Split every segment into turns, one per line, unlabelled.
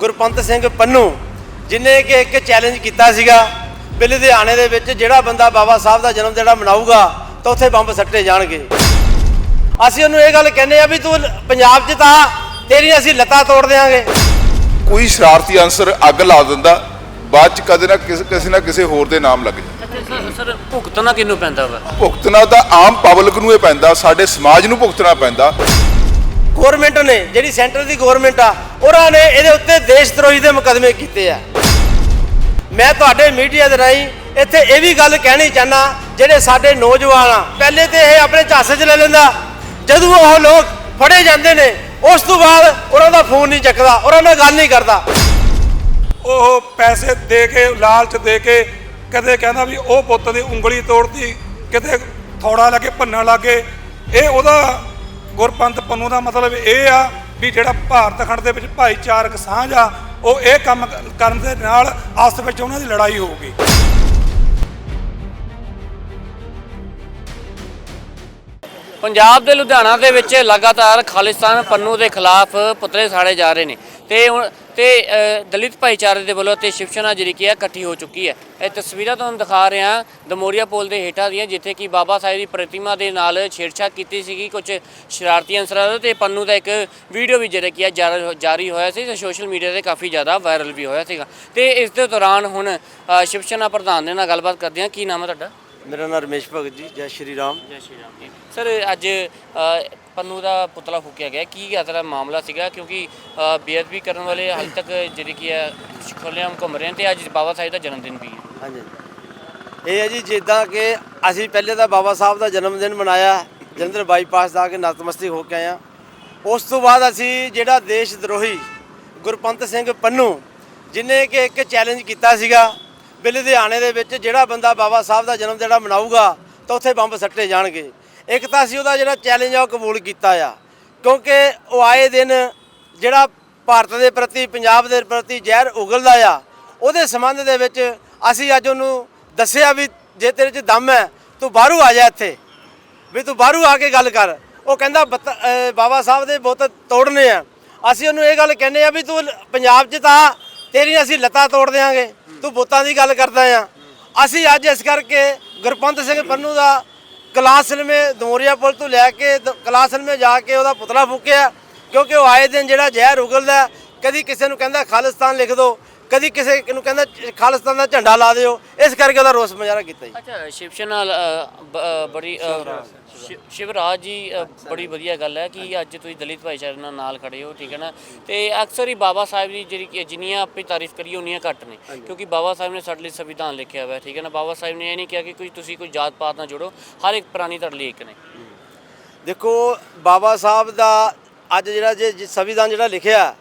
ਗੁਰਪੰਤ ਸਿੰਘ ਪੰਨੂ ਜਿਨੇ ਕਿ ਇੱਕ ਚੈਲੰਜ ਕੀਤਾ ਸੀਗਾ ਵੀ ਲੁਧਿਆਣੇ ਦੇ ਵਿੱਚ ਜਿਹੜਾ ਬੰਦਾ ਬਾਬਾ ਸਾਹਿਬ ਦਾ ਜਨਮ ਦਿਹਾੜਾ ਮਨਾਊਗਾ ਤਾਂ ਉੱਥੇ ਬੰਬ ਸੱਟੇ ਜਾਣਗੇ। ਅਸੀਂ ਉਹਨੂੰ ਇਹ ਗੱਲ ਕਹਿੰਦੇ ਆ ਵੀ ਤੂੰ ਪੰਜਾਬ 'ਚ ਤਾਂ ਤੇਰੀ ਅਸੀਂ ਲੱਤਾਂ ਤੋੜ ਦੇਾਂਗੇ
ਕੋਈ ਸ਼ਰਾਰਤੀ ਅਨਸਰ ਅੱਗ ਲਾ ਦਿੰਦਾ ਬਾਅਦ ਚ ਕਦੇ ਨਾ ਕਿਸੇ ਕਿਸੇ ਨਾ ਕਿਸੇ ਹੋਰ ਦੇ ਨਾਮ ਲੱਗ ਜਾਂਦਾ।
ਸਰ- ਭੁਗਤਣਾ ਕਿਹਨੂੰ ਪੈਂਦਾ ਵਾ?
ਭੁਗਤਣਾ ਤਾਂ ਆਮ ਪਬਲਿਕ ਨੂੰ ਇਹ ਪੈਂਦਾ ਸਾਡੇ ਸਮਾਜ ਨੂੰ ਭੁਗਤਣਾ ਪੈਂਦਾ।
ਗਵਰਨਮੈਂਟ ਨੇ, ਜਿਹੜੀ ਸੈਂਟਰ ਦੀ ਗਵਰਨਮੈਂਟ ਆ, ਉਹਨਾਂ ਨੇ ਇਹਦੇ ਉੱਤੇ ਦੇਸ਼ ਦਰੋਹੀ ਦੇ ਮੁਕਦਮੇ ਕੀਤੇ ਆ। ਮੈਂ ਤੁਹਾਡੇ ਮੀਡੀਆ ਦੇ ਰਾਹੀਂ ਇੱਥੇ ਇਹ ਵੀ ਗੱਲ ਕਹਿਣੀ ਚਾਹਨਾ ਜਿਹੜੇ ਸਾਡੇ ਨੌਜਵਾਨ ਆ, ਪਹਿਲੇ ਤੇ ਇਹ ਆਪਣੇ ਝਾਸੇ 'ਚ ਲੈ ਲੈਂਦਾ, ਜਦੋਂ ਉਹ ਲੋਕ ਫੜੇ ਜਾਂਦੇ ਨੇ, ਉਸ ਤੋਂ ਬਾਅਦ ਉਹਨਾਂ ਦਾ ਫੋਨ ਨਹੀਂ ਚੱਕਦਾ, ਉਹਨਾਂ ਨਾਲ ਗੱਲ ਨਹੀਂ ਕਰਦਾ।
ਉਹ ਪੈਸੇ ਦੇ ਕੇ, ਲਾਲਚ ਦੇ ਕੇ ਕਦੇ ਕਹਿੰਦਾ ਵੀ ਉਹ ਪੁੱਤ ਦੀ ਉਂਗਲੀ ਤੋੜਦੀ ਕਿਤੇ ਥੋੜਾ ਲਾ ਕੇ, ਭੰਨਣ ਲੱਗੇ ਇਹ ਉਹਦਾ ਗੁਰਪੰਥ ਪੰਨੂ ਦਾ ਮਤਲਬ ਇਹ ਆ ਵੀ ਜਿਹੜਾ ਭਾਰਤ ਖੰਡ ਦੇ ਵਿੱਚ ਭਾਈਚਾਰਕ ਸਾਂਝ ਆ, ਉਹ ਇਹ ਕੰਮ ਕਰਨ ਦੇ ਨਾਲ ਆਪਸ ਵਿੱਚ ਉਹਨਾਂ ਦੀ ਲੜਾਈ ਹੋਊਗੀ।
ਪੰਜਾਬ ਦੇ ਲੁਧਿਆਣਾ ਦੇ ਵਿੱਚ ਲਗਾਤਾਰ ਖਾਲਿਸਤਾਨ ਪੰਨੂ ਦੇ ਖਿਲਾਫ ਪੁਤਲੇ ਸਾੜੇ ਜਾ ਰਹੇ ਨੇ ਤੇ ਹੁਣ ਤੇ ਦਲਿਤ ਭਾਈਚਾਰੇ ਦੇ ਵੱਲੋਂ ਤੇ ਸ਼ਿਵਸੈਨਾ ਜਿਹੜੀ ਕੀ ਹੈ ਇਕੱਠੀ ਹੋ ਚੁੱਕੀ ਹੈ। ਇਹ ਤਸਵੀਰਾਂ ਤੁਹਾਨੂੰ ਦਿਖਾ ਰਹੇ ਹਾਂ ਦਮੋਰੀਆ ਪੁਲ ਦੇ ਹੇਠਾਂ ਦੀਆਂ ਜਿੱਥੇ ਕਿ ਬਾਬਾ ਸਾਹਿਬ ਦੀ ਪ੍ਰਤਿਮਾ ਦੇ ਨਾਲ ਛੇੜਛਾੜ ਕੀਤੀ ਸੀਗੀ ਕੁਝ ਸ਼ਰਾਰਤੀ ਅਨਸਰਾਂ ਦਾ ਤੇ ਪੰਨੂ ਦਾ ਇੱਕ ਵੀਡੀਓ ਵੀ ਜਿਹੜਾ ਕੀ ਹੈ ਜਾਰੀ- ਹੋਇਆ ਸੀ ਤੇ ਸੋਸ਼ਲ ਮੀਡੀਆ ਤੇ ਕਾਫੀ ਜ਼ਿਆਦਾ ਵਾਇਰਲ ਵੀ ਹੋਇਆ ਸੀਗਾ। ਤੇ ਇਸ ਦੇ ਦੌਰਾਨ ਹੁਣ ਸ਼ਿਵਸੈਨਾ ਪ੍ਰਧਾਨ ਦੇ ਨਾਲ ਗੱਲਬਾਤ ਕਰਦੇ ਹਾਂ। ਕੀ ਨਾਮ ਹੈ ਤੁਹਾਡਾ?
ਮੇਰਾ ਨਾਮ ਰਮੇਸ਼ ਭਗਤ ਜੀ ਜੈ ਸ਼੍ਰੀ ਰਾਮ।
ਜੈ ਸ਼੍ਰੀ ਰਾਮ ਜੀ। ਸਰ ਅੱਜ ਅ, ਪੰਨੂ ਦਾ ਪੁਤਲਾ ਫੂਕਿਆ ਗਿਆ। ਕੀ ਅਸਲ ਮਾਮਲਾ ਸੀਗਾ? ਕਿਉਂਕਿ ਬੇਅਦਬੀ ਕਰਨ ਵਾਲੇ ਹਾਲ ਤੱਕ ਜਿਹੜੀ ਕੀ ਹੈ ਖੁੱਲ੍ਹੇਆਮ ਘੁੰਮ ਰਹੇ ਨੇ ਤੇ ਅੱਜ ਬਾਬਾ ਸਾਹਿਬ ਦਾ ਜਨਮ ਦਿਨ ਵੀ ਹੈ
ਹਾਂਜੀ। ਇਹ ਹੈ ਜੀ ਜਿੱਦਾਂ ਕਿ ਅਸੀਂ ਪਹਿਲੇ ਤਾਂ ਬਾਬਾ ਸਾਹਿਬ ਦਾ ਜਨਮ ਦਿਨ ਮਨਾਇਆ ਜਲੰਧਰ ਬਾਈਪਾਸ ਦਾ ਕੇ ਨਤਮਸਤਕ ਹੋ ਕੇ ਆਇਆ ਉਸ ਤੋਂ ਬਾਅਦ ਅਸੀਂ ਜਿਹੜਾ ਦੇਸ਼ ਦਰੋਹੀ ਗੁਰਪੰਤ ਸਿੰਘ ਪੰਨੂ ਜਿਨੇ ਕਿ ਇੱਕ ਚੈਲੰਜ ਕੀਤਾ ਸੀਗਾ ਵੀ ਲੁਧਿਆਣੇ ਦੇ ਵਿੱਚ ਜਿਹੜਾ ਬੰਦਾ ਬਾਬਾ ਸਾਹਿਬ ਦਾ ਜਨਮ ਦਿਹਾੜਾ ਮਨਾਊਗਾ ਤਾਂ ਉੱਥੇ ਬੰਬ ਸੱਟੇ ਜਾਣਗੇ। ਇੱਕ ਤਾਂ ਅਸੀਂ ਉਹਦਾ ਜਿਹੜਾ ਚੈਲੰਜ ਆ ਉਹ ਕਬੂਲ ਕੀਤਾ ਆ। ਕਿਉਂਕਿ ਉਹ ਆਏ ਦਿਨ ਜਿਹੜਾ ਭਾਰਤ ਦੇ ਪ੍ਰਤੀ, ਪੰਜਾਬ ਦੇ ਪ੍ਰਤੀ ਜ਼ਹਿਰ ਉਗਲਦਾ ਆ, ਉਹਦੇ ਸੰਬੰਧ ਦੇ ਵਿੱਚ ਅਸੀਂ ਅੱਜ ਉਹਨੂੰ ਦੱਸਿਆ ਵੀ ਜੇ ਤੇਰੇ 'ਚ ਦਮ ਹੈ, ਤੂੰ ਬਾਹਰੋਂ ਆ ਜਾ ਇੱਥੇ। ਵੀ ਤੂੰ ਬਾਹਰੋਂ ਆ ਕੇ ਗੱਲ ਕਰ। ਉਹ ਕਹਿੰਦਾ, ਬੱਤ- ਬਾਬਾ ਸਾਹਿਬ ਦੇ ਬੁੱਤ ਤੋੜਨੇ ਆ। ਅਸੀਂ ਉਹਨੂੰ ਇਹ ਗੱਲ ਕਹਿੰਦੇ ਆ ਵੀ ਤੂੰ ਪੰਜਾਬ 'ਚ ਤਾਂ ਤੇਰੀ ਅਸੀਂ ਲੱਤਾਂ ਤੋੜ ਦੇਾਂਗੇ ਤੂੰ ਬੁੱਤਾਂ ਦੀ ਗੱਲ ਕਰਦਾ ਆ। ਅਸੀਂ ਅੱਜ ਇਸ ਕਰਕੇ ਗੁਰਪੰਤ ਸਿੰਘ ਪੰਨੂ ਦਾ ਕਲਾਸਲਮੇ ਦਮੋਰੀਆ ਪੁਲ ਤੋਂ ਲੈ ਕੇ ਦ- ਕਲਾਸਲਮੇ ਜਾ ਕੇ ਉਹਦਾ ਪੁਤਲਾ ਫੂਕਿਆ, ਕਿਉਂਕਿ ਉਹ ਆਏ ਦਿਨ ਜਿਹੜਾ ਜ਼ਹਿਰ ਉਗਲਦਾ, ਕਦੀ ਕਿਸੇ ਨੂੰ ਕਹਿੰਦਾ ਖਾਲਿਸਤਾਨ ਲਿਖ ਦਿਓ ਕਦੀ ਕਿਸੇ ਨੂੰ ਕਹਿੰਦਾ ਖਾਲਿਸਤਾਨ ਦਾ ਝੰਡਾ ਲਾ ਦਿਓ, ਇਸ ਕਰਕੇ ਉਹਦਾ ਰੋਸ ਮੁਜ਼ਾਹਰਾ ਕੀਤਾ ਜੀ।
ਅੱਛਾ ਸ਼ਿਵਸੈਨਾ ਬੜੀ ਸ਼ਿਵ- ਸ਼ਿਵਰਾਜ ਜੀ ਅ, ਬੜੀ ਵਧੀਆ ਗੱਲ ਹੈ ਕਿ ਅੱਜ ਤੁਸੀਂ ਦਲਿਤ ਭਾਈਚਾਰੇ ਨਾਲ ਨਾਲ ਖੜੇ ਹੋ ਠੀਕ ਹੈ ਨਾ? ਤੇ ਅਕਸਰ ਹੀ ਬਾਬਾ ਸਾਹਿਬ ਦੀ ਜਿਹੜੀ ਕਿ ਜਿੰਨੀਆਂ ਆਪਣੀ ਤਾਰੀਫ ਕਰੀਏ ਉਨੀਆਂ ਘੱਟ ਨੇ। ਕਿਉਂਕਿ ਬਾਬਾ ਸਾਹਿਬ ਨੇ ਸਾਡੇ ਲਈ ਸੰਵਿਧਾਨ ਲਿਖਿਆ ਹੋਇਆ ਹੈ, ਠੀਕ ਹੈ ਨਾ? ਬਾਬਾ ਸਾਹਿਬ ਨੇ ਇਹ ਨਹੀਂ ਕਿਹਾ ਕਿ ਕੋਈ ਤੁਸੀਂ ਕੋਈ ਜਾਤ ਪਾਤ ਨਾਲ ਜੁੜੋ ਹਰ ਇੱਕ ਪ੍ਰਾਣੀ ਤੁਹਾਡੇ ਲਈ ਇੱਕ ਨੇ।
ਦੇਖੋ ਬਾਬਾ ਸਾਹਿਬ ਦਾ ਅੱਜ ਜਿਹੜਾ ਜੇ ਜੇ ਸੰਵਿਧਾਨ ਜਿਹੜਾ ਲਿਖਿਆ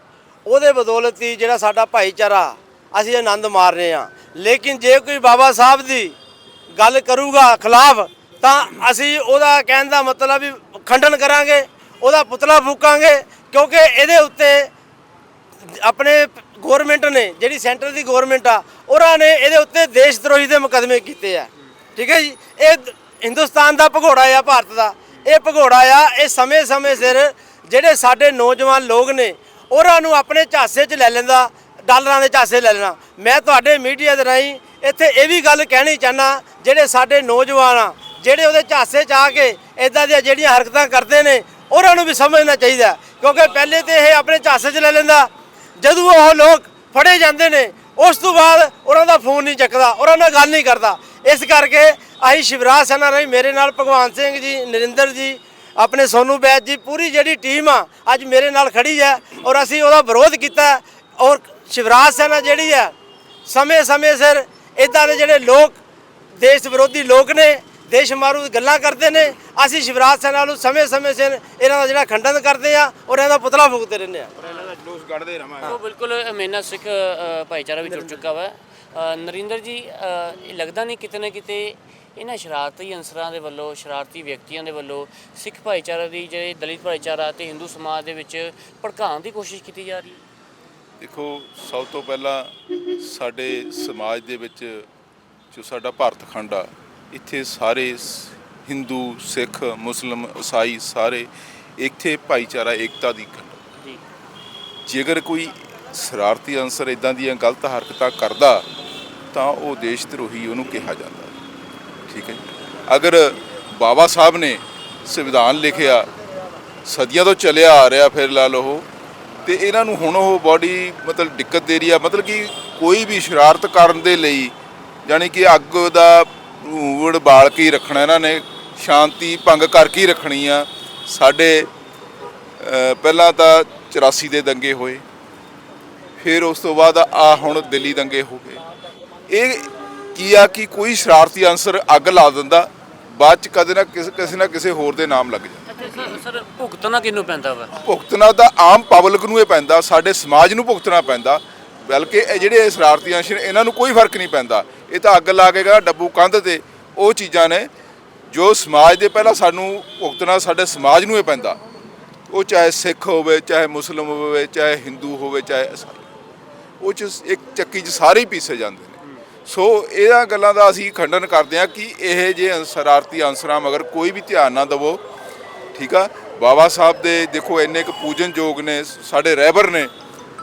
ਉਹਦੇ ਬਦੌਲਤ ਹੀ ਜਿਹੜਾ ਸਾਡਾ ਭਾਈਚਾਰਾ ਅਸੀਂ ਆਨੰਦ ਮਾਰ ਰਹੇ ਹਾਂ। ਲੇਕਿਨ ਜੇ ਕੋਈ ਬਾਬਾ ਸਾਹਿਬ ਦੀ ਗੱਲ ਕਰੂਗਾ ਖਿਲਾਫ ਤਾਂ ਅਸੀਂ ਉਹਦਾ ਕਹਿਣ ਦਾ ਮਤਲਬ ਵੀ ਖੰਡਨ ਕਰਾਂਗੇ, ਉਹਦਾ ਪੁਤਲਾ ਫੂਕਾਂਗੇ, ਕਿਉਂਕਿ ਇਹਦੇ ਉੱਤੇ ਆਪਣੇ ਗਵਰਨਮੈਂਟ ਨੇ, ਜਿਹੜੀ ਸੈਂਟਰ ਦੀ ਗਵਰਨਮੈਂਟ ਆ, ਉਹਨਾਂ ਨੇ ਇਹਦੇ ਉੱਤੇ ਦੇਸ਼ ਧਰੋਹੀ ਦੇ ਮੁਕਦਮੇ ਕੀਤੇ ਆ। ਠੀਕ ਹੈ ਜੀ? ਇਹ ਹਿੰਦੁਸਤਾਨ ਦਾ ਭਗੋੜਾ ਆ, ਭਾਰਤ ਦਾ। ਇਹ ਭਗੋੜਾ ਆ, ਇਹ ਸਮੇਂ-ਸਮੇਂ ਸਿਰ ਜਿਹੜੇ ਸਾਡੇ ਨੌਜਵਾਨ ਲੋਕ ਨੇ, ਉਹਨਾਂ ਨੂੰ ਆਪਣੇ ਝਾਸੇ 'ਚ ਲੈ ਲੈਂਦਾ, ਡਾਲਰਾਂ ਦੇ ਝਾਸੇ ਲੈ ਲੈਣਾ। ਮੈਂ ਤੁਹਾਡੇ ਮੀਡੀਆ ਦੇ ਰਾਹੀਂ ਇੱਥੇ ਇਹ ਵੀ ਗੱਲ ਕਹਿਣੀ ਚਾਹਨਾ ਜਿਹੜੇ ਸਾਡੇ ਨੌਜਵਾਨ ਆ ਜਿਹੜੇ ਉਹਦੇ ਝਾਸੇ 'ਚ ਆ ਕੇ ਇਦਾਂ ਦੀਆਂ ਜਿਹੜੀਆਂ ਹਰਕਤਾਂ ਕਰਦੇ ਨੇ, ਉਹਨਾਂ ਨੂੰ ਵੀ ਸਮਝਣਾ ਚਾਹੀਦਾ ਕਿਉਂਕਿ ਪਹਿਲੇ ਤੇ ਇਹ ਆਪਣੇ ਝਾਸੇ 'ਚ ਲੈ ਲੈਂਦਾ। ਜਦੋਂ ਉਹ ਲੋਕ ਫੜੇ ਜਾਂਦੇ ਨੇ, ਉਸ ਤੋਂ ਬਾਅਦ ਉਹਨਾਂ ਦਾ ਫੋਨ ਨਹੀਂ ਚੱਕਦਾ, ਉਹਨਾਂ ਨਾਲ ਗੱਲ ਨਹੀਂ ਕਰਦਾ। ਇਸ ਕਰਕੇ ਅਸੀਂ ਸ਼ਿਵਰਾਜ ਸੈਨਾ ਰਹੀ ਮੇਰੇ ਨਾਲ ਭਗਵਾਨ ਸਿੰਘ ਜੀ, ਨਰਿੰਦਰ ਜੀ, ਆਪਣੇ ਸੋਨੂ ਬੈਦ ਜੀ, ਪੂਰੀ ਜਿਹੜੀ ਟੀਮ ਆ, ਅੱਜ ਮੇਰੇ ਨਾਲ ਖੜੀ ਹੈ ਔਰ ਅਸੀਂ ਉਹਦਾ ਵਿਰੋਧ ਕੀਤਾ ਔਰ ਸ਼ਿਵਰਾਜ ਸੈਨਾ ਜਿਹੜੀ ਹੈ, ਸਮੇਂ-ਸਮੇਂ ਸਿਰ ਇਦਾਂ ਦੇ ਜਿਹੜੇ ਲੋਕ, ਦੇਸ਼ ਵਿਰੋਧੀ ਲੋਕ ਨੇ ਦੇਸ਼ ਮਾਰੂ ਗੱਲਾਂ ਕਰਦੇ ਨੇ। ਅਸੀਂ ਸ਼ਿਵਰਾਜ ਸੈਨਾ ਨੂੰ ਸਮੇਂ-ਸਮੇਂ ਸਿਰ ਇਹਨਾਂ ਦਾ ਜਿਹੜਾ ਖੰਡਨ ਕਰਦੇ ਆ ਔਰ ਇਹਨਾਂ ਦਾ ਪੁਤਲਾ ਫੂਕਦੇ ਰਹਿੰਦੇ ਆ।
ਜਲੂਸ ਕੱਢਦੇ ਰਵਾਂਗੇ
ਉਹ ਬਿਲਕੁਲ ਮੇਨਾ ਸਿੱਖ ਭਾਈਚਾਰਾ ਵੀ ਜੁੜ ਚੁੱਕਾ ਵਾ। ਨਰਿੰਦਰ ਜੀ ਲੱਗਦਾ ਨਹੀਂ ਕਿਤੇ ਨਾ ਕਿਤੇ ਇਹਨਾਂ ਸ਼ਰਾਰਤੀ ਅਨਸਰਾਂ ਦੇ ਵੱਲੋਂ ਸ਼ਰਾਰਤੀ ਵਿਅਕਤੀਆਂ ਦੇ ਵੱਲੋਂ ਸਿੱਖ ਭਾਈਚਾਰਾ ਦੀ ਜਿਹੜੇ ਦਲਿਤ ਭਾਈਚਾਰਾ ਤੇ ਹਿੰਦੂ ਸਮਾਜ ਦੇ ਵਿੱਚ ਭੜਕਾਉਣ ਦੀ ਕੋਸ਼ਿਸ਼ ਕੀਤੀ ਜਾ ਰਹੀ ਹੈ।
ਦੇਖੋ ਸਭ ਤੋਂ ਪਹਿਲਾਂ ਸਾਡੇ ਸਮਾਜ ਦੇ ਵਿੱਚ ਜੋ ਸਾਡਾ ਭਾਰਤ ਖੰਡ ਆ ਇੱਥੇ ਸਾਰੇ ਹਿੰਦੂ ਸਿੱਖ ਮੁਸਲਮ ਈਸਾਈ ਸਾਰੇ ਇੱਥੇ ਭਾਈਚਾਰਾ ਏਕਤਾ ਦੀ
ਜੀ।
ਜੇਕਰ ਕੋਈ ਸ਼ਰਾਰਤੀ ਅਨਸਰ ਇਦਾਂ ਦੀਆਂ ਗਲਤ ਹਰਕਤਾਂ ਕਰਦਾ ਤਾਂ ਉਹ ਦੇਸ਼ ਧਰੋਹੀ ਉਹਨੂੰ ਕਿਹਾ ਜਾਂਦਾ ਠੀਕ ਹੈ ਅਗਰ ਬਾਬਾ ਸਾਹਿਬ ਨੇ ਸੰਵਿਧਾਨ ਲਿਖਿਆ ਸਦੀਆਂ ਤੋਂ ਚੱਲਿਆ ਆ ਰਿਹਾ ਫਿਰ ਲਾ ਲਓ ਤੇ ਇਹਨਾਂ ਨੂੰ ਹੁਣ ਉਹ ਬਾਡੀ ਮਤਲਬ ਦਿੱਕਤ ਦੇ ਰਹੀ ਆ ਮਤਲਬ ਕਿ ਕੋਈ ਵੀ ਸ਼ਰਾਰਤ ਕਰਨ ਦੇ ਲਈ ਯਾਨੀ ਕਿ ਅੱਗ ਦਾ ਊੜ ਬਾਲ ਕੇ ਹੀ ਰੱਖਣਾ ਇਹਨਾਂ ਨੇ ਸ਼ਾਂਤੀ ਭੰਗ ਕਰਕੇ ਹੀ ਰੱਖਣੀ ਆ? ਸਾਡੇ ਪਹਿਲਾਂ ਤਾਂ 84 ਦੇ ਦੰਗੇ ਹੋਏ ਫਿਰ ਉਸ ਤੋਂ ਬਾਅਦ ਆ ਹੁਣ ਦਿੱਲੀ ਦੰਗੇ ਹੋ ਗਏ। ਇਹ ਕੀ ਆ ਕਿ ਕੋਈ ਸ਼ਰਾਰਤੀ ਅਨਸਰ ਅੱਗ ਲਾ ਦਿੰਦਾ ਬਾਅਦ ਚ ਕਦੇ ਨਾ ਕਿਸੇ ਕਿਸੇ ਨਾ ਕਿਸੇ ਹੋਰ ਦੇ ਨਾਮ ਲੱਗ ਜਾਂਦਾ।
ਸਰ ਭੁਗਤਣਾ ਕਿਹਨੂੰ ਪੈਂਦਾ ਵਾ?
ਭੁਗਤਣਾ ਤਾਂ ਆਮ ਪਬਲਿਕ ਨੂੰ ਇਹ ਪੈਂਦਾ ਸਾਡੇ ਸਮਾਜ ਨੂੰ ਭੁਗਤਣਾ ਪੈਂਦਾ। ਬਲਕਿ ਇਹ ਜਿਹੜੇ ਸ਼ਰਾਰਤੀ ਅੰਸ਼ ਨੇ ਇਹਨਾਂ ਨੂੰ ਕੋਈ ਫ਼ਰਕ ਨਹੀਂ ਪੈਂਦਾ। ਇਹ ਤਾਂ ਅੱਗ ਲਾ ਕੇ ਗਾ ਡੱਬੂ ਕੰਧ ਤੇ, ਉਹ ਚੀਜ਼ਾਂ ਨੇ ਜੋ ਸਮਾਜ ਦੇ ਪਹਿਲਾਂ ਸਾਨੂੰ ਭੁਗਤਣਾ, ਸਾਡੇ ਸਮਾਜ ਨੂੰ ਇਹ ਪੈਂਦਾ। ਉਹ ਚਾਹੇ ਸਿੱਖ ਹੋਵੇ, ਚਾਹੇ ਮੁਸਲਮ ਹੋਵੇ, ਚਾਹੇ ਹਿੰਦੂ ਹੋਵੇ, ਚਾਹੇ ਈਸਾਈ ਉਹ ਚ ਇੱਕ ਚੱਕੀ 'ਚ ਸਾਰੇ ਹੀ ਪੀਸੇ ਜਾਂਦੇ ਨੇ। ਸੋ ਇਹਨਾਂ ਗੱਲਾਂ ਦਾ ਅਸੀਂ ਖੰਡਨ ਕਰਦੇ ਹਾਂ ਕਿ ਇਹ ਜੇ ਸ਼ਰਾਰਤੀ ਅਨਸਰਾਂ ਮਗਰ ਕੋਈ ਵੀ ਧਿਆਨ ਨਾ ਦੇਵੋ, ਠੀਕ ਆ? ਬਾਬਾ ਸਾਹਿਬ ਦੇ ਦੇਖੋ, ਇੰਨੇ ਕੁ ਪੂਜਨਯੋਗ ਨੇ, ਸਾਡੇ ਰਹਿਬਰ ਨੇ।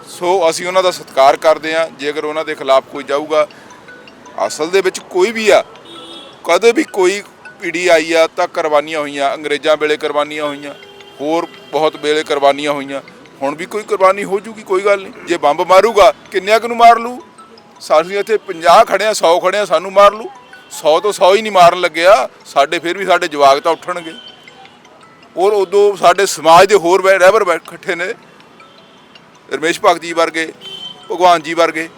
ਸੋ ਅਸੀਂ ਉਹਨਾਂ ਦਾ ਸਤਿਕਾਰ ਕਰਦੇ ਹਾਂ ਜੇਕਰ ਉਹਨਾਂ ਦੇ ਖਿਲਾਫ ਕੋਈ ਜਾਊਗਾ, ਅਸਲ ਦੇ ਵਿੱਚ ਕੋਈ ਵੀ ਆ, ਕਦੇ ਵੀ ਕੋਈ ਪੀੜੀ ਆਈ ਆ ਤਾਂ ਕੁਰਬਾਨੀਆਂ ਹੋਈਆਂ, ਅੰਗਰੇਜ਼ਾਂ ਵੇਲੇ ਕੁਰਬਾਨੀਆਂ ਹੋਈਆਂ, ਹੋਰ ਬਹੁਤ ਵੇਲੇ ਕੁਰਬਾਨੀਆਂ ਹੋਈਆਂ, ਹੁਣ ਵੀ ਕੋਈ ਕੁਰਬਾਨੀ ਹੋ ਜੂਗੀ, ਕੋਈ ਗੱਲ ਨਹੀਂ। ਜੇ ਬੰਬ ਮਾਰੂਗਾ, ਕਿੰਨਿਆਂ ਕੁ ਨੂੰ ਮਾਰ ਲੂ ਸਾਨੂੰ ਇੱਥੇ 50 ਖੜੇ ਆ 100 ਖੜੇ ਆ, ਸਾਨੂੰ ਮਾਰ ਲੂ 100 ਤੋਂ 100 ਹੀ ਨਹੀਂ ਮਾਰਨ ਲੱਗਿਆ, ਸਾਡੇ ਫਿਰ ਵੀ ਸਾਡੇ ਜਵਾਕ ਤਾਂ ਉੱਠਣਗੇ। ਔਰ ਉਦੋਂ ਸਾਡੇ ਸਮਾਜ ਦੇ ਹੋਰ ਰਹਿਬਰ ਬੈ- ਇਕੱਠੇ ਨੇ ਰਮੇਸ਼ ਭਗਤ ਜੀ ਵਰਗੇ, ਭਗਵਾਨ ਜੀ ਵਰਗੇ।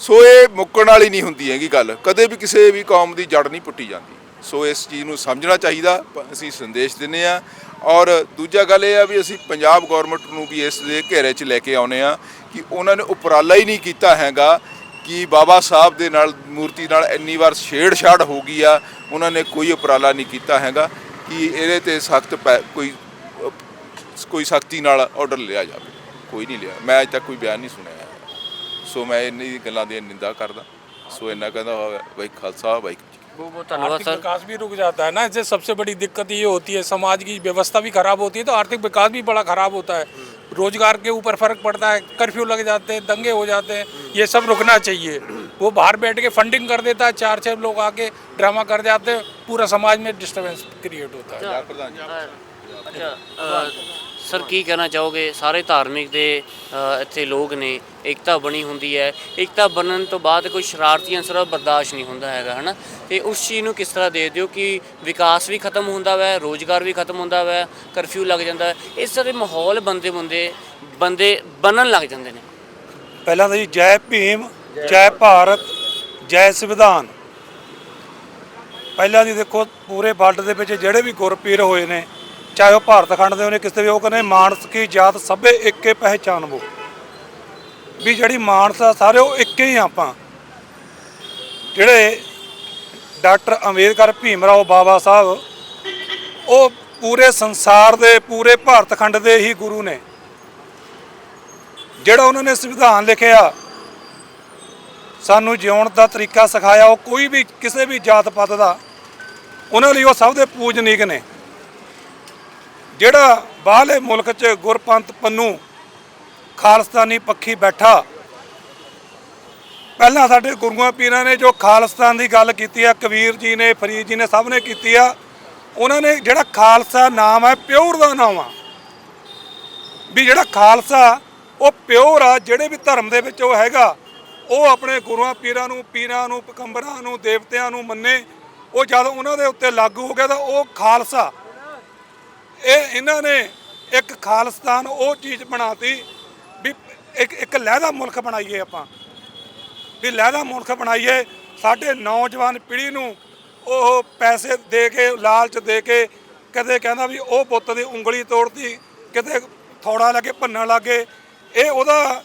ਸੋ ਇਹ ਮੁੱਕਣ ਵਾਲੀ ਨਹੀਂ ਹੁੰਦੀ ਹੈਗੀ ਗੱਲ। ਕਦੇ ਵੀ ਕਿਸੇ ਵੀ ਕੌਮ ਦੀ ਜੜ ਨਹੀਂ ਪੁੱਟੀ ਜਾਂਦੀ। ਸੋ ਇਸ ਚੀਜ਼ ਨੂੰ ਸਮਝਣਾ ਚਾਹੀਦਾ ਅਸੀਂ ਸੰਦੇਸ਼ ਦਿੰਨੇ ਆ ਔਰ ਦੂਜਾ ਗੱਲ ਇਹ ਆ ਵੀ ਅਸੀਂ ਪੰਜਾਬ ਗਵਰਨਮੈਂਟ ਨੂੰ ਵੀ ਇਸ ਦੇ ਘੇਰੇ 'ਚ ਲੈ ਕੇ ਆਉਨੇ ਆ ਕਿ ਉਹਨਾਂ ਨੇ ਉਪਰਾਲਾ ਹੀ ਨਹੀਂ ਕੀਤਾ ਹੈਗਾ ਕਿ ਬਾਬਾ ਸਾਹਿਬ ਦੇ ਨਾਲ, ਮੂਰਤੀ ਨਾਲ ਇੰਨੀ ਵਾਰ ਛੇੜਛਾੜ ਹੋ ਗਈ ਆ, ਉਹਨਾਂ ਨੇ ਕੋਈ ਉਪਰਾਲਾ ਨਹੀਂ ਕੀਤਾ ਹੈਗਾ ਕਿ ਇਹਦੇ ਤੇ ਸਖਤ ਕੋਈ ਕੋਈ ਸਖਤੀ ਨਾਲ ਆਰਡਰ ਲਿਆ ਜਾਵੇ। ਕੋਈ ਨਹੀਂ ਲਿਆ ਮੈਂ ਅਜੇ ਤੱਕ ਕੋਈ ਬਿਆਨ ਨਹੀਂ ਸੁਣਿਆ ਹੈ। ਸੋ ਮੈਂ ਇੰਨੀ ਗੱਲਾਂ ਦੀ ਨਿੰਦਾ ਕਰਦਾ ਸੋ ਇੰਨਾ ਕਹਿੰਦਾ ਹੋਇਆ ਬਾਈ ਖਾਲਸਾ ਬਾਈ
ਬਹੁਤ ਬਹੁਤ ਧੰਨਵਾਦ
आर्थिक
ਸਰ
विकास भी रुक जाता है ना इससे सबसे बड़ी दिक्कत ये होती है समाज की व्यवस्था भी खराब होती है तो आर्थिक विकास भी बड़ा खराब होता है रोजगार के ऊपर फर्क पड़ता है कर्फ्यू लग जाते हैं दंगे हो जाते हैं ये सब रुकना चाहिए वो बाहर बैठ के फंडिंग कर देता है चार छह लोग आके ड्रामा कर जाते हैं पूरा समाज में डिस्टर्बेंस क्रिएट होता है
ਅੱਛਾ ਅ, ਸਰ ਕੀ ਕਹਿਣਾ ਚਾਹੋਗੇ? ਸਾਰੇ ਧਾਰਮਿਕ ਦੇ ਅ, ਇੱਥੇ ਲੋਕ ਨੇ ਏਕਤਾ ਬਣੀ ਹੁੰਦੀ ਹੈ। ਏਕਤਾ ਬਣਨ ਤੋਂ ਬਾਅਦ ਕੋਈ ਸ਼ਰਾਰਤੀ ਅੰਸਰ ਬਰਦਾਸ਼ਤ ਨਹੀਂ ਹੁੰਦਾ ਹੈਗਾ ਹਨਾ? ਤੇ ਉਸ ਚੀਜ਼ ਨੂੰ ਕਿਸ ਤਰ੍ਹਾਂ ਦੇ ਦਿਓ ਕਿ ਵਿਕਾਸ ਵੀ ਖਤਮ ਹੁੰਦਾ ਵੈ ਰੋਜ਼ਗਾਰ ਵੀ ਖਤਮ ਹੁੰਦਾ ਵੈ ਕਰਫਿਊ ਲੱਗ ਜਾਂਦਾ ਹੈ। ਇਸ ਤਰ੍ਹਾਂ ਦੇ ਮਾਹੌਲ ਬੰਦੇ ਬੰਦੇ ਬੰਦੇ ਬਣਨ ਲੱਗ ਜਾਂਦੇ ਨੇ।
ਪਹਿਲਾਂ ਤਾਂ ਜੀ ਜੈ ਭੀਮ ਜੈ ਭਾਰਤ ਜੈ ਸੰਵਿਧਾਨ। ਪਹਿਲਾਂ ਦੀ ਦੇਖੋ ਪੂਰੇ ਵਰਲਡ ਦੇ ਵਿੱਚ ਜਿਹੜੇ ਵੀ ਗੁਰਪੀਰ ਹੋਏ ਨੇ ਚਾਹੇ ਉਹ ਭਾਰਤ ਖੰਡ ਦੇ ਹੋਣੇ, ਕਿਸੇ ਵੀ ਉਹ ਕਹਿੰਦੇ ਮਾਨਸ ਕੀ ਜਾਤ ਸਭੇ ਇੱਕੇ ਪਹਿਚਾਨਵੋ। ਵੀ ਜਿਹੜੀ ਮਾਨਸ ਆ, ਸਾਰੇ ਉਹ ਇੱਕੇ ਹੀ ਆਪਾਂ। ਜਿਹੜੇ ਡਾਕਟਰ ਅੰਬੇਦਕਰ ਭੀਮ ਰਾਓ ਬਾਬਾ ਸਾਹਿਬ, ਉਹ ਪੂਰੇ ਸੰਸਾਰ ਦੇ, ਪੂਰੇ ਭਾਰਤ ਖੰਡ ਦੇ ਹੀ ਗੁਰੂ ਨੇ। ਜਿਹੜਾ ਉਹਨਾਂ ਨੇ ਸੰਵਿਧਾਨ ਲਿਖਿਆ, ਸਾਨੂੰ ਜਿਉਣ ਦਾ ਤਰੀਕਾ ਸਿਖਾਇਆ, ਉਹ ਕੋਈ ਵੀ, ਕਿਸੇ ਵੀ ਜਾਤ ਪਾਤ ਦਾ, ਉਹਨਾਂ ਲਈ ਉਹ ਸਭ ਦੇ ਪੂਜਨੀਕ ਨੇ। ਜਿਹੜਾ ਬਾਹਰਲੇ ਮੁਲਕ 'ਚ ਗੁਰਪੰਤ ਪੰਨੂ ਖਾਲਸਤਾਨੀ ਪੱਖੀ ਬੈਠਾ। ਪਹਿਲਾਂ ਸਾਡੇ ਗੁਰੂਆਂ ਪੀਰਾਂ ਨੇ ਜੋ ਖਾਲਸਤਾਨ ਦੀ ਗੱਲ ਕੀਤੀ ਆ, ਕਬੀਰ ਜੀ ਨੇ, ਫਰੀਦ ਜੀ ਨੇ ਸਭ ਨੇ ਕੀਤੀ ਆ, ਉਹਨਾਂ ਨੇ ਜਿਹੜਾ ਖਾਲਸਾ ਨਾਮ ਹੈ ਪਿਓਰ ਦਾ ਨਾਮ ਆ। ਵੀ ਜਿਹੜਾ ਖਾਲਸਾ, ਉਹ ਪਿਓਰ ਆ, ਜਿਹੜੇ ਵੀ ਧਰਮ ਦੇ ਵਿੱਚ ਉਹ ਹੈਗਾ, ਉਹ ਆਪਣੇ ਗੁਰੂਆਂ ਪੀਰਾਂ ਨੂੰ ਪੀਰਾਂ ਨੂੰ ਪਕੰਬਰਾਂ ਨੂੰ, ਦੇਵਤਿਆਂ ਨੂੰ ਮੰਨੇ, ਉਹ ਜਦ ਉਹਨਾਂ ਦੇ ਉੱਤੇ ਲਾਗੂ ਹੋ ਗਿਆ ਤਾਂ ਉਹ ਖਾਲਸਾ ਇਹ ਇਹਨਾਂ ਨੇ ਇੱਕ ਖਾਲਿਸਤਾਨ ਉਹ ਚੀਜ਼ ਬਣਾਤੀ ਵੀ ਇੱਕ ਇੱਕ ਲਹਿਦਾ ਮੁਲਕ ਬਣਾਈਏ ਆਪਾਂ। ਵੀ ਲਹਿਦਾ ਮੁਲਕ ਬਣਾਈਏ, ਸਾਡੇ ਨੌਜਵਾਨ ਪੀੜ੍ਹੀ ਨੂੰ ਉਹ ਪੈਸੇ ਦੇ ਕੇ, ਲਾਲਚ ਦੇ ਕੇ ਕਦੇ ਕਹਿੰਦਾ ਵੀ ਉਹ ਪੁੱਤ ਦੀ ਉਂਗਲੀ ਤੋੜਤੀ, ਕਿਤੇ ਥੋੜਾ ਲੱਗੇ, ਭੰਨਣ ਲੱਗੇ। ਇਹ ਉਹਦਾ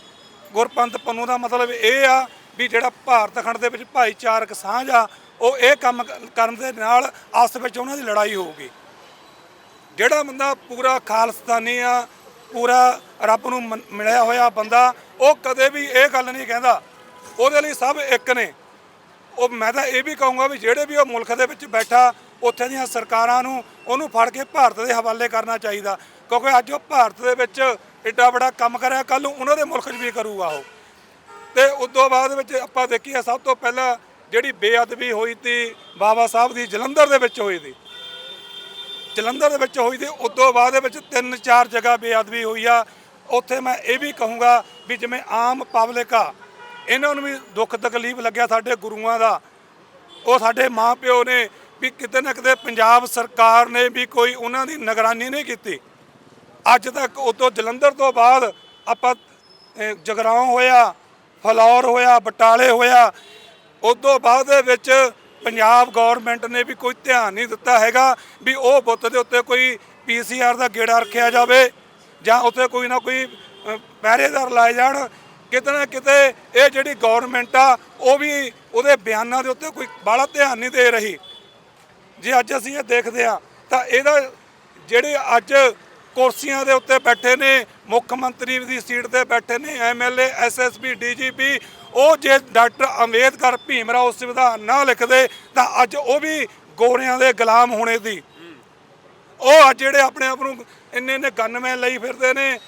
ਗੁਰਪੰਤ ਪੰਨੂ ਦਾ ਮਤਲਬ ਇਹ ਆ ਵੀ ਜਿਹੜਾ ਭਾਰਤ ਖੰਡ ਦੇ ਵਿੱਚ ਭਾਈਚਾਰਕ ਸਾਂਝ ਆ, ਉਹ ਇਹ ਕੰਮ ਕਰਨ ਦੇ ਨਾਲ ਆਪਸ ਵਿੱਚ ਉਹਨਾਂ ਦੀ ਲੜਾਈ ਹੋਊਗੀ। ਜਿਹੜਾ ਬੰਦਾ ਪੂਰਾ ਖਾਲਸਤਾਨੀ ਆ, ਪੂਰਾ ਰੱਬ ਨੂੰ ਮੰਨ- ਮਿਲਿਆ ਹੋਇਆ ਬੰਦਾ, ਉਹ ਕਦੇ ਵੀ ਇਹ ਗੱਲ ਨਹੀਂ ਕਹਿੰਦਾ। ਉਹਦੇ ਲਈ ਸਭ ਇੱਕ ਨੇ। ਉਹ ਮੈਂ ਤਾਂ ਇਹ ਵੀ ਕਹੂੰਗਾ ਵੀ ਜਿਹੜੇ ਵੀ ਉਹ ਮੁਲਕ ਦੇ ਵਿੱਚ ਬੈਠਾ, ਉੱਥੇ ਦੀਆਂ ਸਰਕਾਰਾਂ ਨੂੰ, ਉਹਨੂੰ ਫੜ ਕੇ ਭਾਰਤ ਦੇ ਹਵਾਲੇ ਕਰਨਾ ਚਾਹੀਦਾ। ਕਿਉਂਕਿ ਅੱਜ ਉਹ ਭਾਰਤ ਦੇ ਵਿੱਚ ਐਡਾ ਵੱਡਾ ਕੰਮ ਕਰਿਆ ਕੱਲ ਨੂੰ ਉਹਨਾਂ ਦੇ ਮੁਲਕ 'ਚ ਵੀ ਕਰੂਗਾ ਉਹ। ਤੇ ਉਦੋਂ ਬਾਅਦ ਵਿੱਚ ਆਪਾਂ ਦੇਖੀਏ, ਸਭ ਤੋਂ ਪਹਿਲਾਂ ਜਿਹੜੀ ਬੇਅਦਬੀ ਹੋਈ ਤੀ, ਬਾਬਾ ਸਾਹਿਬ ਦੀ ਜਲੰਧਰ ਦੇ ਵਿੱਚ ਹੋਈ ਤੀ। ਜਲੰਧਰ ਦੇ ਵਿੱਚ ਹੋਈ ਤੇ ਤੋਂ ਬਾਅਦ ਦੇ ਵਿੱਚ ਤਿੰਨ ਚਾਰ ਜਗ੍ਹਾ ਬੇਅਦਬੀ ਹੋਈ ਆ। ਉੱਥੇ ਮੈਂ ਇਹ ਵੀ ਕਹੂੰਗਾ ਵੀ ਜਿਵੇਂ ਆਮ ਪਬਲਿਕ ਆ, ਇਹਨਾਂ ਨੂੰ ਵੀ ਦੁੱਖ ਤਕਲੀਫ ਲੱਗਿਆ ਸਾਡੇ ਗੁਰੂਆਂ ਦਾ। ਉਹ ਸਾਡੇ ਮਾਪਿਓ ਨੇ ਵੀ ਕਿਤੇ ਨਾ ਕਿਤੇ ਪੰਜਾਬ ਸਰਕਾਰ ਨੇ ਵੀ ਕੋਈ ਉਹਨਾਂ ਦੀ ਨਿਗਰਾਨੀ ਨਹੀਂ ਕੀਤੀ। ਅੱਜ ਤੱਕ ਉਦੋਂ ਜਲੰਧਰ ਤੋਂ ਬਾਅਦ ਆਪਾਂ ਜਗਰਾਉਂ ਹੋਇਆ, ਫਲੌਰ ਹੋਇਆ, ਬਟਾਲੇ ਹੋਇਆ ਉਦੋਂ ਬਾਅਦ ਦੇ ਵਿੱਚ ਪੰਜਾਬ ਗਵਰਨਮੈਂਟ ਨੇ ਵੀ ਕੋਈ ਧਿਆਨ ਨਹੀਂ ਦਿੱਤਾ ਹੈਗਾ ਵੀ ਉਹ ਬੁੱਤ ਦੇ ਉੱਤੇ ਕੋਈ ਪੀਸੀਆਰ ਦਾ ਗੇੜਾ ਰੱਖਿਆ ਜਾਵੇ ਜਾਂ ਉੱਥੇ ਕੋਈ ਨਾ ਕੋਈ ਪਹਿਰੇਦਾਰ ਲਾਏ ਜਾਣ। ਕਿਤੇ ਨਾ ਕਿਤੇ ਇਹ ਜਿਹੜੀ ਗਵਰਨਮੈਂਟ ਆ, ਉਹ ਵੀ ਉਹਦੇ ਬਿਆਨਾਂ ਦੇ ਉੱਤੇ ਕੋਈ ਬਾਹਲਾ ਧਿਆਨ ਨਹੀਂ ਦੇ ਰਹੀ। ਜੇ ਅੱਜ ਅਸੀਂ ਇਹ ਦੇਖਦੇ ਆ ਤਾਂ ਇਹਦਾ ਜਿਹੜੇ ਅੱਜ ਕੁਰਸੀਆਂ ਦੇ ਉੱਤੇ ਬੈਠੇ ਨੇ, ਮੁੱਖ ਮੰਤਰੀ ਦੀ ਸੀਟ ਤੇ ਬੈਠੇ ਨੇ ਐਮਐਲਏ ਐਸਐਸਪੀ ਡੀਜੀਪੀ ਉਹ ਜੇ ਡਾਕਟਰ ਅੰਬੇਦਕਰ ਭੀਮਰਾਓ ਸੰਵਿਧਾਨ ਨਾ ਲਿਖਦੇ, ਤਾਂ ਅੱਜ ਉਹ ਵੀ ਗੋਰਿਆਂ ਦੇ ਗੁਲਾਮ ਹੋਣੇ ਦੀ ਉਹ ਅੱਜ ਜਿਹੜੇ ਆਪਣੇ ਆਪ ਨੂੰ ਇੰਨੇ ਇੰਨੇ ਗਨਮੈਨ ਲਈ ਫਿਰਦੇ ਨੇ,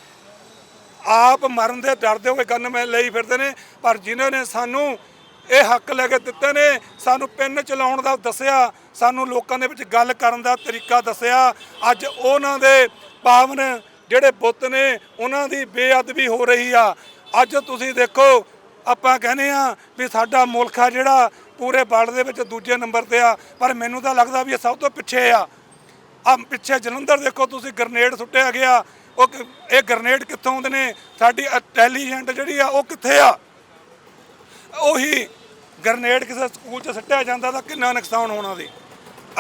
ਆਪ ਮਰਨ ਦੇ ਡਰਦੇ ਹੋਏ ਗਨਮੈਨ ਲਈ ਫਿਰਦੇ ਨੇ, ਪਰ ਜਿਨ੍ਹਾਂ ਨੇ ਸਾਨੂੰ ਇਹ ਹੱਕ ਲੈ ਕੇ ਦਿੱਤੇ ਨੇ, ਸਾਨੂੰ ਪਿੰਨ ਚਲਾਉਣ ਦਾ ਦੱਸਿਆ, ਸਾਨੂੰ ਲੋਕਾਂ ਦੇ ਵਿੱਚ ਗੱਲ ਕਰਨ ਦਾ ਤਰੀਕਾ ਦੱਸਿਆ, ਅੱਜ ਉਹਨਾਂ ਦੇ ਪਾਵਨ ਜਿਹੜੇ ਬੁੱਤ ਨੇ, ਉਹਨਾਂ ਦੀ ਬੇਅਦਬੀ ਹੋ ਰਹੀ ਆ। ਅੱਜ ਤੁਸੀਂ ਦੇਖੋ ਆਪਾਂ ਕਹਿੰਦੇ ਆ ਵੀ ਸਾਡਾ ਮੁਲਕ ਆ ਜਿਹੜਾ ਪੂਰੇ ਵਰਲਡ ਦੇ ਵਿੱਚ ਦੂਜੇ ਨੰਬਰ ਤੇ ਆ, ਪਰ ਮੈਨੂੰ ਤਾਂ ਲੱਗਦਾ ਵੀ ਇਹ ਸਭ ਤੋਂ ਪਿੱਛੇ ਆ। ਆ ਪਿੱਛੇ ਜਲੰਧਰ ਦੇਖੋ, ਤੁਸੀਂ ਗ੍ਰਨੇਡ ਸੁੱਟਿਆ ਗਿਆ। ਉਹ ਇਹ ਗ੍ਰਨੇਡ ਕਿੱਥੋਂ ਆਉਂਦੇ ਨੇ? ਸਾਡੀ ਇੰਟੈਲੀਜੈਂਟ ਜਿਹੜੀ ਆ, ਉਹ ਕਿੱਥੇ ਆ? ਉਹੀ ਗ੍ਰਨੇਡ ਕਿਸੇ ਸਕੂਲ 'ਚ ਸੱਟਿਆ ਜਾਂਦਾ ਤਾਂ ਕਿੰਨਾ ਨੁਕਸਾਨ ਹੋਣਾ ਸੀ।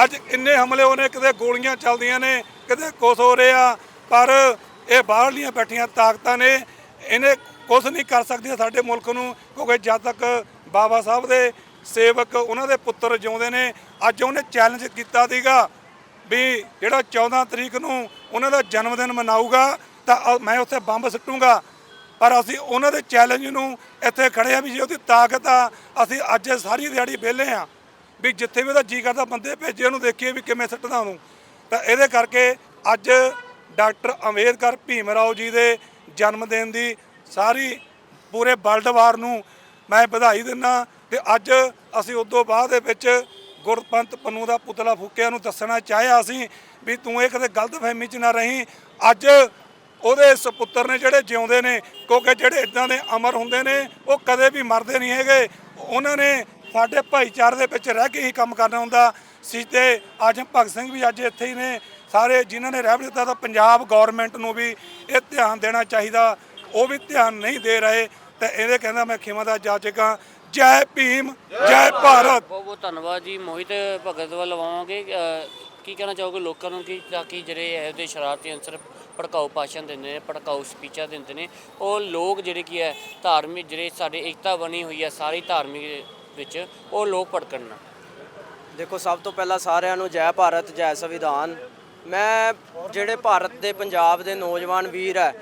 ਅੱਜ ਇੰਨੇ ਹਮਲੇ ਹੋਣੇ ਕਿਤੇ ਗੋਲੀਆਂ ਚੱਲਦੀਆਂ ਨੇ, ਕਿਤੇ ਕੁਛ ਹੋ ਰਿਹਾ, ਪਰ ਇਹ ਬਾਹਰਲੀਆਂ ਬੈਠੀਆਂ ਤਾਕਤਾਂ ਨੇ। ਇਹਨੇ ਕੁਝ ਨਹੀਂ ਕਰ ਸਕਦੀਆਂ ਸਾਡੇ ਮੁਲਕ ਨੂੰ, ਕਿਉਂਕਿ ਜਦ ਤੱਕ ਬਾਬਾ ਸਾਹਿਬ ਦੇ ਸੇਵਕ ਉਹਨਾਂ ਦੇ ਪੁੱਤਰ ਜਿਉਂਦੇ ਨੇ, ਅੱਜ ਉਹਨੇ ਚੈਲੰਜ ਕੀਤਾ ਸੀਗਾ ਵੀ ਜਿਹੜਾ 14 ਤਰੀਕ ਨੂੰ ਉਹਨਾਂ ਦਾ ਜਨਮ ਦਿਨ ਮਨਾਊਗਾ, ਤਾਂ ਮੈਂ ਉੱਥੇ ਬੰਬ ਸਿੱਟੂਗਾ। ਪਰ ਅਸੀਂ ਉਹਨਾਂ ਦੇ ਚੈਲੰਜ ਨੂੰ ਇੱਥੇ ਖੜੇ ਆ ਵੀ ਜੇ ਉਹਦੀ ਤਾਕਤ ਆ, ਅਸੀਂ ਅੱਜ ਸਾਰੀ ਦਿਹਾੜੀ ਵਿਹਲੇ ਆ ਵੀ ਜਿੱਥੇ ਵੀ ਉਹਦਾ ਜੀ ਕਰਦਾ, ਬੰਦੇ ਭੇਜੇ ਉਹਨੂੰ ਦੇਖੀਏ ਵੀ ਕਿਵੇਂ ਸੁੱਟਦਾ ਉਹਨੂੰ। ਤਾਂ ਇਹਦੇ ਕਰਕੇ ਅੱਜ ਡਾਕਟਰ ਅੰਬੇਦਕਰ ਭੀਮ ਰਾਓ ਜੀ ਦੇ ਜਨਮ ਦਿਨ ਦੀ ਸਾਰੀ ਪੂਰੇ ਵਰਲਡ ਵਾਰ ਨੂੰ ਮੈਂ ਵਧਾਈ ਦਿੰਦਾ ਤੇ ਅੱਜ ਅਸੀਂ ਉਦੋਂ ਬਾਅਦ ਦੇ ਵਿੱਚ ਗੁਰਪੰਤ ਪੰਨੂ ਦਾ ਪੁਤਲਾ ਫੂਕਿਆ ਨੂੰ ਦੱਸਣਾ ਚਾਹਿਆ ਸੀ ਵੀ ਤੂੰ ਇਹ ਕਦੇ ਗਲਤਫਹਿਮੀ 'ਚ ਨਾ ਰਹੀਂ। ਅੱਜ ਉਹਦੇ ਸੁਪੁੱਤਰ ਨੇ ਜਿਹੜੇ ਜਿਉਂਦੇ ਨੇ, ਕਿਉਂਕਿ ਜਿਹੜੇ ਇਦਾਂ ਦੇ ਅਮਰ ਹੁੰਦੇ ਨੇ, ਉਹ ਕਦੇ ਵੀ ਮਰਦੇ ਨਹੀਂ ਹੈਗੇ। ਉਹਨਾਂ ਨੇ ਸਾਡੇ ਭਾਈਚਾਰੇ ਦੇ ਵਿੱਚ ਰਹਿ ਕੇ ਹੀ ਕੰਮ ਕਰਨਾ ਹੁੰਦਾ। ਸੀ ਤੇ ਅੱਜ ਭਗਤ ਸਿੰਘ ਵੀ ਅੱਜ ਇੱਥੇ ਹੀ ਨੇ। ਸਾਰੇ ਜਿਨ੍ਹਾਂ ਨੇ ਰਹਿ ਦਿੱਤਾ, ਤਾਂ ਪੰਜਾਬ ਗਵਰਨਮੈਂਟ ਨੂੰ ਵੀ ਇਹ ਧਿਆਨ ਦੇਣਾ ਚਾਹੀਦਾ। ਉਹ ਵੀ ਧਿਆਨ ਨਹੀਂ ਦੇ ਰਹੇ ਤੇ ਇਹਦੇ ਕਹਿੰਦਾ ਮੈਂ ਖਿਮਾ ਦਾ ਜਾਚਕਾਂ ਜੈ ਭੀਮ ਜੈ ਭਾਰਤ।
ਬਹੁਤ ਬਹੁਤ ਧੰਨਵਾਦ ਜੀ। ਮੋਹਿਤ ਭਗਤ ਵੱਲ ਲਵਾਵਾਂਗੇ ਅਹ, ਕੀ ਕਹਿਣਾ ਚਾਹੋਗੇ ਲੋਕਾਂ ਨੂੰ ਕਿ ਤਾਂ ਕਿ ਜਿਹੜੇ ਇਹੋ ਜਿਹੇ ਸ਼ਰਾਰਤੀ ਅੰਸਰ ਭੜਕਾਊ ਭਾਸ਼ਣ ਦਿੰਦੇ ਨੇ ਭੜਕਾਊ ਸਪੀਚਾਂ ਦਿੰਦੇ ਨੇ ਉਹ ਲੋਕ ਜਿਹੜੇ ਕੀ ਹੈ ਧਾਰਮਿਕ ਜਿਹੜੇ ਸਾਡੇ ਏਕਤਾ ਬਣੀ ਹੋਈ ਹੈ ਸਾਰੀ ਧਾਰਮਿਕ ਵਿੱਚ ਉਹ ਲੋਕ ਭੜਕਣ ਨਾ।
ਦੇਖੋ ਸਭ ਤੋਂ ਪਹਿਲਾਂ ਸਾਰਿਆਂ ਨੂੰ ਜੈ ਭਾਰਤ ਜੈ ਸੰਵਿਧਾਨ। ਮੈਂ ਜਿਹੜੇ ਭਾਰਤ ਦੇ ਪੰਜਾਬ ਦੇ ਨੌਜਵਾਨ ਵੀਰ ਹੈ,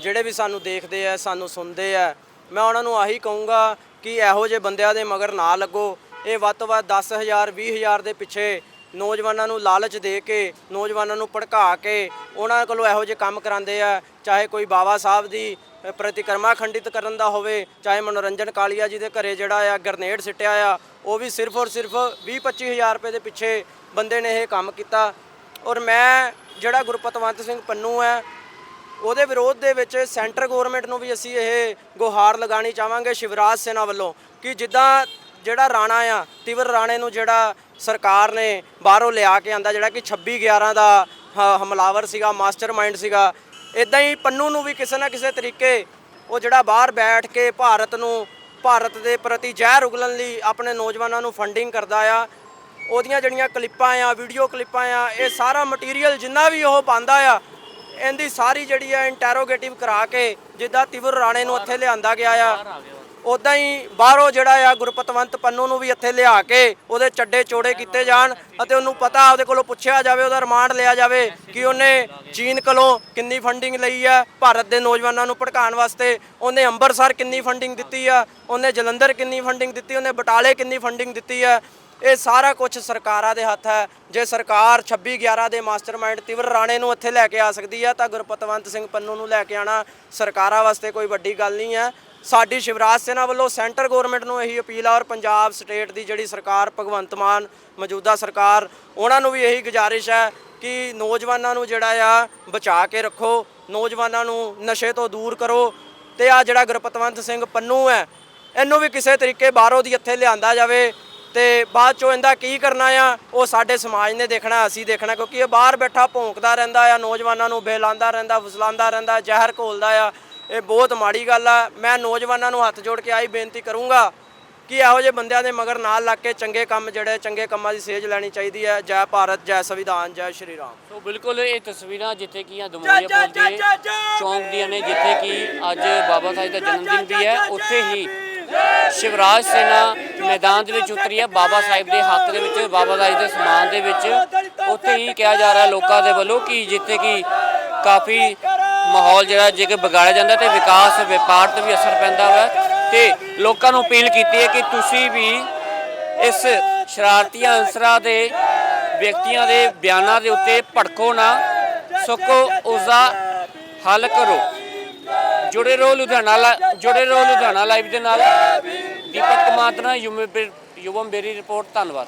ਜਿਹੜੇ ਵੀ ਸਾਨੂੰ ਦੇਖਦੇ ਆ ਸਾਨੂੰ ਸੁਣਦੇ ਆ ਮੈਂ ਉਹਨਾਂ ਨੂੰ ਆਹੀ ਕਹੂੰਗਾ ਕਿ ਇਹੋ ਜਿਹੇ ਬੰਦਿਆਂ ਦੇ ਮਗਰ ਨਾ ਲੱਗੋ। ਇਹ ਵੱਧ ਤੋਂ ਵੱਧ 10000 20000 ਦੇ ਪਿੱਛੇ ਨੌਜਵਾਨਾਂ ਨੂੰ ਲਾਲਚ ਦੇ ਕੇ, ਨੌਜਵਾਨਾਂ ਨੂੰ ਭੜਕਾ ਕੇ ਉਹਨਾਂ ਕੋਲੋਂ ਇਹੋ ਜਿਹੇ ਕੰਮ ਕਰਾਉਂਦੇ ਆ ਚਾਹੇ ਕੋਈ ਬਾਬਾ ਸਾਹਿਬ ਦੀ ਪ੍ਰਤੀਕਰਮਾ ਖੰਡਿਤ ਕਰਨ ਦਾ ਹੋਵੇ, ਚਾਹੇ ਮਨੋਰੰਜਨ ਕਾਲੀਆ ਜੀ ਦੇ ਘਰੇ ਜਿਹੜਾ ਆ ਗ੍ਰਨੇਡ ਸਿੱਟਿਆ ਆ, ਉਹ ਵੀ ਸਿਰਫ ਔਰ ਸਿਰਫ 20 25000 ਰੁਪਏ ਦੇ ਪਿੱਛੇ ਬੰਦੇ ਨੇ ਇਹ ਕੰਮ ਕੀਤਾ। ਔਰ ਮੈਂ ਜਿਹੜਾ ਗੁਰਪਤਵੰਤ ਸਿੰਘ ਪੰਨੂ ਹੈ, ਉਹਦੇ ਵਿਰੋਧ ਦੇ ਵਿੱਚ ਸੈਂਟਰ ਗਵਰਨਮੈਂਟ ਨੂੰ ਵੀ ਅਸੀਂ ਇਹ ਗੁਹਾਰ ਲਗਾਣੀ ਚਾਹਾਂਗੇ ਸ਼ਿਵਰਾਜ ਸੈਨਾ ਵੱਲੋਂ ਕਿ ਜਿੱਦਾਂ ਜਿਹੜਾ ਰਾਣਾ ਆ, ਤਿਵਰ ਰਾਣੇ ਨੂੰ ਜਿਹੜਾ ਸਰਕਾਰ ਨੇ ਬਾਹਰੋਂ ਲਿਆ ਕੇ ਆਂਦਾ ਜਿਹੜਾ ਕਿ 26 11 ਦਾ ਹ- ਹਮਲਾਵਰ ਸੀਗਾ, ਮਾਸਟਰਮਾਈਂਡ ਸੀਗਾ ਇਦਾਂ ਹੀ ਪੰਨੂ ਨੂੰ ਵੀ ਕਿਸੇ ਨਾ ਕਿਸੇ ਤਰੀਕੇ ਉਹ ਜਿਹੜਾ ਬਾਹਰ ਬੈਠ ਕੇ ਭਾਰਤ ਨੂੰ, ਭਾਰਤ ਦੇ ਪ੍ਰਤੀ ਜ਼ਹਿਰ ਉਗਲਣ ਲਈ ਆਪਣੇ ਨੌਜਵਾਨਾਂ ਨੂੰ ਫੰਡਿੰਗ ਕਰਦਾ ਆ ਉਹਦੀਆਂ ਜਿਹੜੀਆਂ ਕਲਿੱਪਾਂ ਆ ਵੀਡੀਓ ਕਲਿੱਪਾਂ ਆ, ਇਹ ਸਾਰਾ ਮਟੀਰੀਅਲ ਜਿੰਨਾ ਵੀ ਉਹ ਪਾਉਂਦਾ ਆ, ਇਹਦੀ ਸਾਰੀ ਜਿਹੜੀ ਆ ਇੰਟਰੋਗੇਟਿਵ ਕਰਾ ਕੇ ਜਿੱਦਾਂ ਤਿਵਰ ਰਾਣੇ ਨੂੰ ਇੱਥੇ ਲਿਆਂਦਾ ਗਿਆ ਆ ਉਦਾਂ ਹੀ ਬਾਹਰੋਂ ਜਿਹੜਾ ਆ ਗੁਰਪਤਵੰਤ ਪੰਨੂ ਨੂੰ ਵੀ ਇੱਥੇ ਲਿਆ ਕੇ ਉਹਦੇ ਚੱਡੇ ਚੋੜੇ ਕੀਤੇ ਜਾਣ ਅਤੇ ਉਹਨੂੰ ਪਤਾ ਉਹਦੇ ਕੋਲੋਂ ਪੁੱਛਿਆ ਜਾਵੇ, ਉਹਦਾ ਰਿਮਾਂਡ ਲਿਆ ਜਾਵੇ ਕਿ ਉਹਨੇ ਚੀਨ ਕੋਲੋਂ ਕਿੰਨੀ ਫੰਡਿੰਗ ਲਈ ਆ, ਭਾਰਤ ਦੇ ਨੌਜਵਾਨਾਂ ਨੂੰ ਭੜਕਾਉਣ ਵਾਸਤੇ ਉਹਨੇ ਅੰਮ੍ਰਿਤਸਰ ਕਿੰਨੀ ਫੰਡਿੰਗ ਦਿੱਤੀ ਆ, ਉਹਨੇ ਜਲੰਧਰ ਕਿੰਨੀ ਫੰਡਿੰਗ ਦਿੱਤੀ, ਉਹਨੇ ਬਟਾਲੇ ਕਿੰਨੀ ਫੰਡਿੰਗ ਦਿੱਤੀ ਆ ਇਹ ਸਾਰਾ ਕੁਝ ਸਰਕਾਰਾਂ ਦੇ ਹੱਥ ਹੈ। ਜੇ ਸਰਕਾਰ 26 11 ਦੇ ਮਾਸਟਰਮਾਈਂਡ ਤਿਵਰ ਰਾਣੇ ਨੂੰ ਇੱਥੇ ਲੈ ਕੇ ਆ ਸਕਦੀ ਹੈ ਤਾਂ ਗੁਰਪਤਵੰਤ ਸਿੰਘ ਪੰਨੂ ਨੂੰ ਲੈ ਕੇ ਆਣਾ ਸਰਕਾਰਾਂ ਵਾਸਤੇ ਕੋਈ ਵੱਡੀ ਗੱਲ ਨਹੀਂ ਹੈ। ਸਾਡੀ ਸ਼ਿਵਰਾਜ ਸੇਨਾ ਵੱਲੋਂ ਸੈਂਟਰ ਗਵਰਨਮੈਂਟ ਨੂੰ ਇਹੀ ਅਪੀਲ ਆ ਔਰ ਪੰਜਾਬ ਸਟੇਟ ਦੀ ਜਿਹੜੀ ਸਰਕਾਰ ਭਗਵੰਤ ਮਾਨ, ਮੌਜੂਦਾ ਸਰਕਾਰ, ਉਹਨਾਂ ਨੂੰ ਵੀ ਇਹੀ ਗੁਜ਼ਾਰਿਸ਼ ਹੈ ਕਿ ਨੌਜਵਾਨਾਂ ਨੂੰ ਜਿਹੜਾ ਆ ਬਚਾ ਕੇ ਰੱਖੋ, ਨੌਜਵਾਨਾਂ ਨੂੰ ਨਸ਼ੇ ਤੋਂ ਦੂਰ ਕਰੋ। ਤੇ ਆ ਜਿਹੜਾ ਗੁਰਪਤਵੰਤ ਸਿੰਘ ਪੰਨੂ ਹੈ, ਇਹਨੂੰ ਵੀ ਕਿਸੇ ਤਰੀਕੇ ਬਾਹਰੋਂ ਦੀ ਇੱਥੇ ਲਿਆਂਦਾ ਜਾਵੇ। ਤੇ ਬਾਅਦ ਚੋਂ ਇਹਦਾ ਕੀ ਕਰਨਾ ਆ? ਉਹ ਸਾਡੇ ਸਮਾਜ ਨੇ ਦੇਖਣਾ ਅਸੀਂ ਦੇਖਣਾ ਕਿਉਂਕਿ ਇਹ ਬਾਹਰ ਬੈਠਾ ਭੌਂਕਦਾ ਰਹਿੰਦਾ ਆ ਨੌਜਵਾਨਾਂ ਨੂੰ ਬੇਲਾਂਦਾ ਰਹਿੰਦਾ ਫੁਸਲਾਉਂਦਾ ਰਹਿੰਦਾ ਜ਼ਹਿਰ ਘੋਲਦਾ ਆ। ਇਹ ਬਹੁਤ ਮਾੜੀ ਗੱਲ ਆ। ਮੈਂ ਨੌਜਵਾਨਾਂ ਨੂੰ ਹੱਥ ਜੋੜ ਕੇ ਆਈ ਬੇਨਤੀ ਕਰੂੰਗਾ ਕਿ ਇਹੋ ਜਿਹੇ ਬੰਦਿਆਂ ਦੇ ਮਗਰ ਨਾਲ ਲੱਗ ਕੇ ਚੰਗੇ ਕੰਮ ਜਿਹੜੇ ਚੰਗੇ ਕੰਮਾਂ ਦੀ ਸੇਧ ਲੈਣੀ ਚਾਹੀਦੀ ਹੈ ਜੈ ਭਾਰਤ ਜੈ ਸੰਵਿਧਾਨ ਜੈ ਸ਼੍ਰੀ ਰਾਮ।
ਸੋ ਬਿਲਕੁਲ ਇਹ ਤਸਵੀਰਾਂ ਜਿੱਥੇ ਕੀ ਆ ਦਮੋਰੀਆ ਪੁਲ ਦੇ ਚੌਂਕ ਦੀਆਂ ਨੇ ਜਿੱਥੇ ਕਿ ਅੱਜ ਬਾਬਾ ਸਾਹਿਬ ਦਾ ਜਨਮ ਦਿਨ ਵੀ ਹੈ। ਉੱਥੇ ਹੀ ਸ਼ਿਵਰਾਜ ਸੈਨਾ ਮੈਦਾਨ ਦੇ ਵਿੱਚ ਉਤਰੀ ਹੈ। ਬਾਬਾ ਸਾਹਿਬ ਦੇ ਹੱਕ ਦੇ ਵਿੱਚ, ਬਾਬਾ ਸਾਹਿਬ ਦੇ ਸਮਾਨ ਦੇ ਵਿੱਚ ਉੱਥੇ ਹੀ ਕਿਹਾ ਜਾ ਰਿਹਾ ਲੋਕਾਂ ਦੇ ਵੱਲੋਂ ਕਿ ਜਿੱਥੇ ਕਿ ਕਾਫੀ ਮਾਹੌਲ ਜਿਹੜਾ ਜੇ ਕਿ ਵਿਗਾੜਿਆ ਜਾਂਦਾ ਤੇ ਵਿਕਾਸ ਵਪਾਰ ਤੇ ਵੀ ਅਸਰ ਪੈਂਦਾ ਵਾ ਤੇ ਲੋਕਾਂ ਨੂੰ ਅਪੀਲ ਕੀਤੀ ਹੈ ਕਿ ਤੁਸੀਂ ਵੀ ਇਸ ਸ਼ਰਾਰਤੀ ਅੰਸਰਾਂ ਦੇ, ਵਿਅਕਤੀਆਂ ਦੇ ਬਿਆਨਾਂ ਦੇ ਉੱਤੇ ਭੜਕੋ ਨਾ। ਸਗੋਂ ਉਸ ਦਾ ਹੱਲ ਕਰੋ। ਜੁੜੇ ਰਹੋ ਲੁਧਿਆਣਾ ਲਾ- ਜੁੜੇ ਰਹੋ ਲੁਧਿਆਣਾ ਲਾਈਵ ਦੇ ਨਾਲ। ਦੀਪਕ ਕੁਮਾਰ ਦਾ ਯੁਵਮ ਬੇਰੀ ਰਿਪੋਰਟ ਧੰਨਵਾਦ।